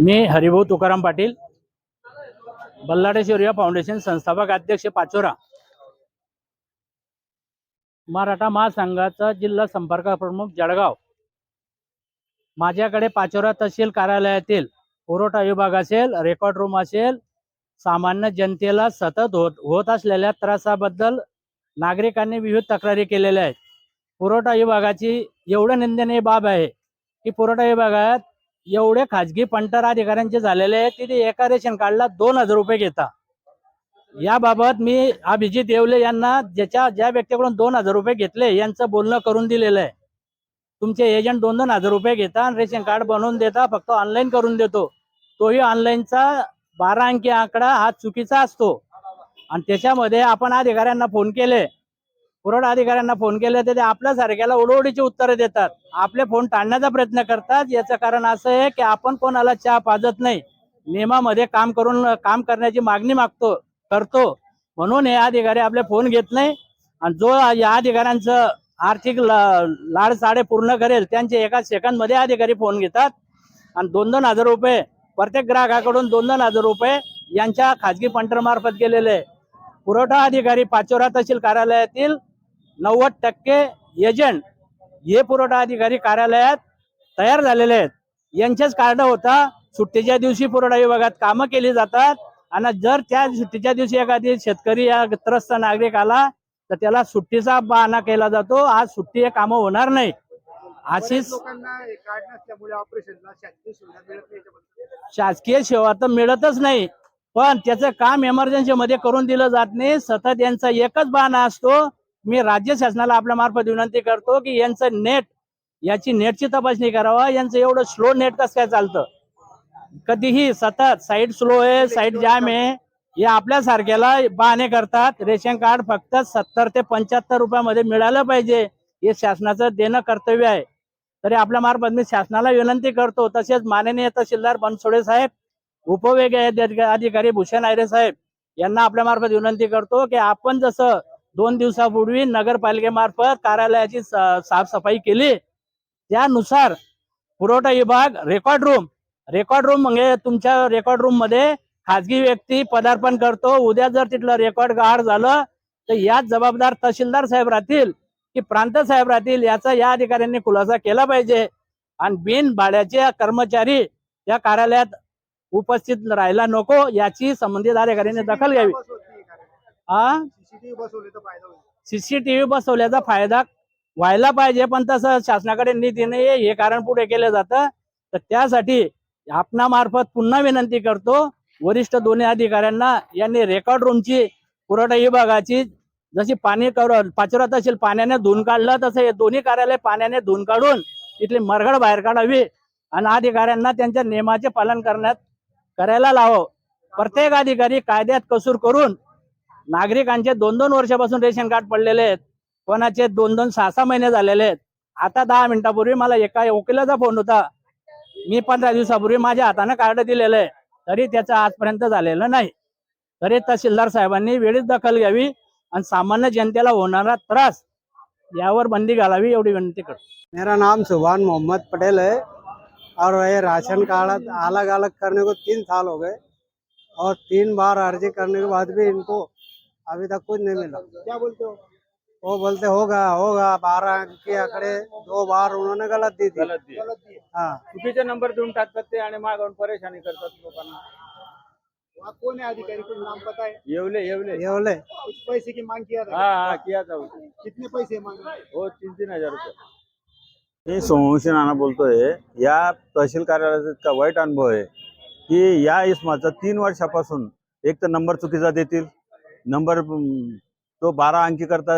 मी हरिभाऊ तुकाराम पाटील बल्लाडेश्वर या फाउंडेशन संस्थापक अध्यक्ष पाचोरा. मराठा महासंघाचा जिल्हा संपर्क प्रमुख जळगाव. माझ्याकडे पाचोरा तहसील कार्यालयातील पुरवठा विभाग असेल रेकॉर्ड रूम असेल सामान्य जनतेला सतत होत होत असलेल्या त्रासाबद्दल नागरिकांनी विविध तक्रारी केलेल्या आहेत. पुरवठा विभागाची एवढं निंदनीय बाब आहे की पुरवठा विभागात एवढे खाजगी पंटर अधिकाऱ्यांचे झालेले आहेत. की ते एका रेशन कार्डला दोन हजार रुपये घेता याबाबत मी अभिजित येवले यांना ज्याच्या ज्या व्यक्तीकडून दोन हजार रुपये घेतले यांचं बोलणं करून दिलेलं आहे. तुमचे एजंट दोन दोन हजार रुपये घेता आणि रेशन कार्ड बनवून देता फक्त ऑनलाईन करून देतो. तोही ऑनलाईनचा बारा अंकी आकडा हा चुकीचा असतो. आणि त्याच्यामध्ये आपण अधिकाऱ्यांना फोन केले. पुरवठा अधिकाऱ्यांना फोन केले तर ते आपल्यासारख्याला ओढोडीची उत्तरं देतात. आपले फोन टाळण्याचा प्रयत्न करतात. याचं कारण असं आहे की आपण कोणाला चहा पाजत नाही. नियमामध्ये काम करून काम करण्याची मागणी मागतो करतो. म्हणून हे अधिकारी आपले फोन घेत नाही. आणि जो या अधिकाऱ्यांचं आर्थिक ला- लाड साडे पूर्ण करेल त्यांचे एका सेकंदमध्ये अधिकारी फोन घेतात. आणि दोन दोन हजार रुपये प्रत्येक ग्राहकाकडून दोन दोन हजार रुपये यांच्या खाजगी पंटरमार्फत गेलेले. पुरवठा अधिकारी पाचोरा तहसील कार्यालयातील नव्वद टक्के एजंट हे पुरवठा अधिकारी कार्यालयात तयार झालेले आहेत. यांचेच कार्ड होता सुट्टीच्या दिवशी पुरवठा विभागात कामं केली जातात आणि जर त्या सुट्टीच्या दिवशी एखादी शेतकरी या त्रस्त नागरिक आला तर त्याला सुट्टीचा बहाणा केला जातो. आज सुट्टी हे कामं होणार नाही. अशीच शासकीय सेवा तर मिळतच नाही पण त्याचं काम इमर्जन्सी मध्ये करून दिलं जात नाही. सतत यांचा एकच बहाणा असतो मी राज्य शासनाला आपल्या मार्फत विनंती करतो की यांचं नेट याची नेटची तपासणी करावा. यांचं एवढं स्लो नेट कसं काय चालतं? कधीही सतत साईट स्लो आहे साईट जाम आहे. या आपल्या सारख्याला बहाणे करतात. रेशन कार्ड फक्त सत्तर ते पंच्याहत्तर रुपयामध्ये मिळालं पाहिजे. हे शासनाचं देणं कर्तव्य आहे. तरी आपल्या मार्फत मी शासनाला विनंती करतो. तसेच माननीय तहसीलदार बनसोडे साहेब उपविभागीय अधिकारी भूषण आयरे साहेब यांना आपल्या मार्फत विनंती करतो की आपण जसं दोन दिवसापूर्वी नगरपालिकेमार्फत कार्यालयाची साफसफाई केली. त्यानुसार पुरवठा विभाग रेकॉर्ड रूम रेकॉर्ड रूम म्हणजे तुमच्या रेकॉर्ड रूममध्ये खाजगी व्यक्ती पदार्पण करतो. उद्या जर तिथलं रेकॉर्ड गहाड झालं तर याच जबाबदार तहसीलदार साहेब राहतील की प्रांत साहेब राहतील याचा या अधिकाऱ्यांनी खुलासा केला पाहिजे. आणि बिन भाड्याचे कर्मचारी या कार्यालयात उपस्थित राहायला नको याची संबंधित अधिकाऱ्यांनी दखल घ्यावी. हा सीसीटीव्ही बसवले तर फायदा होईल. सीसीटीव्ही बसवल्याचा फायदा व्हायला पाहिजे पण तसं शासनाकडे निधी नाही हे कारण पुढे केलं जातं. तर त्यासाठी आपणामार्फत पुन्हा विनंती करतो वरिष्ठ दोन्ही अधिकाऱ्यांना यांनी रेकॉर्ड रूमची पुरवठा विभागाची जशी पाणी कर पाचोरा तहसील पाण्याने धुवून काढलं तसं हे दोन्ही कार्यालय पाण्याने धुवून काढून तिथली मरगड बाहेर काढावी आणि अधिकाऱ्यांना त्यांच्या नियमाचे पालन करण्यात करायला लावावं प्रत्येक अधिकारी कायद्यात कसूर करून नागरिकांचे दोन दोन वर्षापासून रेशन कार्ड पडलेले आहेत. कोणाचे दोन दोन सहा सहा महिने झालेले आहेत. आता दहा मिनिटापूर्वी मला एका वकिलाचा फोन होता. मी पंधरा दिवसापूर्वी माझ्या हाताने कार्ड दिलेलं आहे. तरी त्याचं आजपर्यंत झालेलं नाही. तरी तहसीलदार साहेबांनी वेळीच दखल घ्यावी आणि सामान्य जनतेला होणारा त्रास यावर बंदी घालावी एवढी विनंती करतो. मेरा नाम सुभान मोहम्मद पटेल है और ये राशन कार्ड अलग अलग करने को तीन साल हो गए और तीन बार अर्जी करने के बाद भी इनको अभी तक कुछ नहीं मिला। क्या बोलते हो? वो बोलते होगा होगा बारह अंक के आंकड़े दो बार उन्होंने गलत दी थी। गलत दिए। हाँ। चुकीचे नंबर देऊन टाकतात ते आणि मागवून परेशानी करतात लोकांना. वहाँ कौन है अधिकारी? कुछ नाम पता है येवले येवले. ये बोले कुछ पैसे की मांग किया था? हा हा किया था कितने पैसे मांगे? हो तीन तीन हजार रुपये. मी सोमवंशी नाना बोलतोय या तहसील कार्यालयाचा इतका वाईट अनुभव आहे की या इसमाचा तीन वर्षापासून एक तर नंबर चुकीचा देतील नंबर तो बारा अंकी करता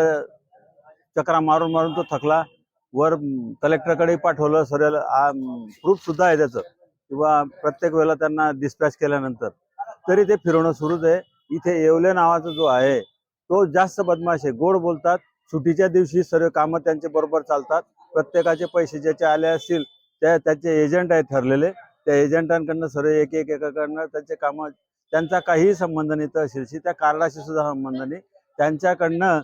चक्रा मारून मारून तो थकला वर कलेक्टरकडे पाठवलं सर प्रूफ सुद्धा आहे त्याचं किंवा प्रत्येक वेळेला त्यांना डिस्पॅच केल्यानंतर तरी ते फिरवणं सुरूच आहे इथे येवले नावाचा जो आहे तो जास्त बदमाश आहे गोड बोलतात सुट्टीच्या दिवशी सर्व कामं त्यांचे बरोबर चालतात प्रत्येकाचे पैसे ज्याचे आले असतील त्या त्याचे एजंट आहेत ठरलेले त्या एजंटांकडनं सर्व एक एक एकाकडनं त्यांचे कामं त्यांचा काहीही संबंध नाही. तहसीलशी त्या कार्डाशी सुद्धा संबंध नाही. त्यांच्याकडनं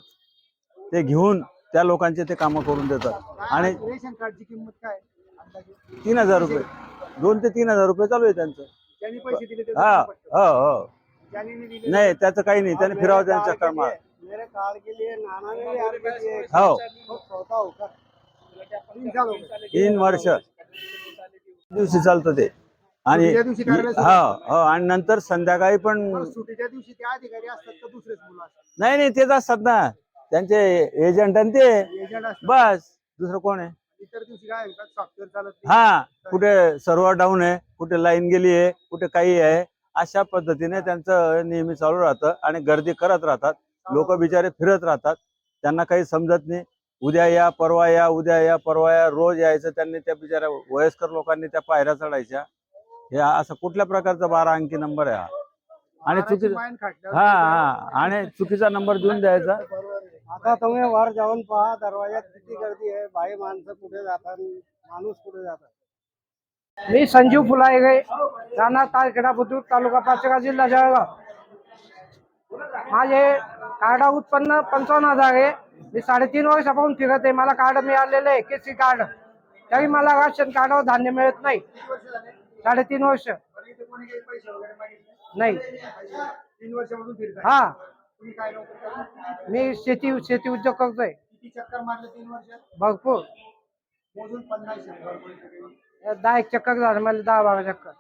ते घेऊन त्या लोकांचे ते कामं करून देतात. आणि रेशन कार्डची किंमत काय? अंदाजे? तीन हजार रुपये. दोन ते तीन हजार रुपये चालू आहे त्यांचं. ज्यांनी पैसे दिले ते हा. हो हो. नाही दिले नाही त्याचं काही नाही. त्याने फिरावं त्यांच्या कार के कर्मात लिए- मेरे कार के लिए नाना ने भी अर्ज किए हो. साल हो गए. तीन वर्ष. दिवशी चालतं ते. आणि सुट्टीच्या दिवशी कार्यालय सुरू हो हो आणि नंतर संध्याकाळी पण पण सुट्टीच्या दिवशी ते अधिकारी असतात तर दुसरेच मुलं असतात? नाही नाही तेच असतात ना. त्यांचे एजंट आणि ते. एजंट असतात. बस. दुसरं कोण आहे? इतर दिवशी काय होतात? सॉफ्टवेअर चालत नाही. हा कुठे सर्व्हर डाऊन आहे कुठे लाईन गेली आहे कुठे काही आहे अशा पद्धतीने त्यांचं नेहमी चालू राहतं आणि गर्दी करत राहतात. लोक बिचारे फिरत राहतात. त्यांना काही समजत नाही. उद्या या परवा या उद्या या परवा या रोज यायचं. त्यांनी त्या बिचाऱ्या वयस्कर लोकांनी त्या पायऱ्या चढायच्या. हे असं कुठल्या प्रकारचा बारा अंकी नंबर आहे हा? आणि मारायची चुकी माईन खाटल्यावर हा हा. आणि चुकीचा नंबर देऊन द्यायचा? आता तुम्ही वर जाऊन पहा दरवाज्यात किती गर्दी आहे. बाई माणसं कुठे जातात? माणूस कुठे जातात? मी संजीव फुलायगे राहणार तारखेडा बुद्रुक तालुका पाचेगाव जिल्हा जळगाव. माझे कार्ड उत्पन्न पंचावन्न हजार आहे. मी साडेतीन वर्षापासून फिरत आहे मला कार्ड मिळालेलं आहे केसी कार्ड. तरी मला राशन कार्डावर धान्य मिळत नाही. साडेतीन वर्ष. नाही. तीन वर्षापासून फिरताय. हा. तुम्ही काय नोकरी करता? मी शेती शेती उद्योग करतोय. किती चक्कर मारले तीन वर्षात? भरपूर. मोजून पन्नास शंभर कोणीतरी. दहा एक चक्कर झालं मला दहा बारा चक्कर.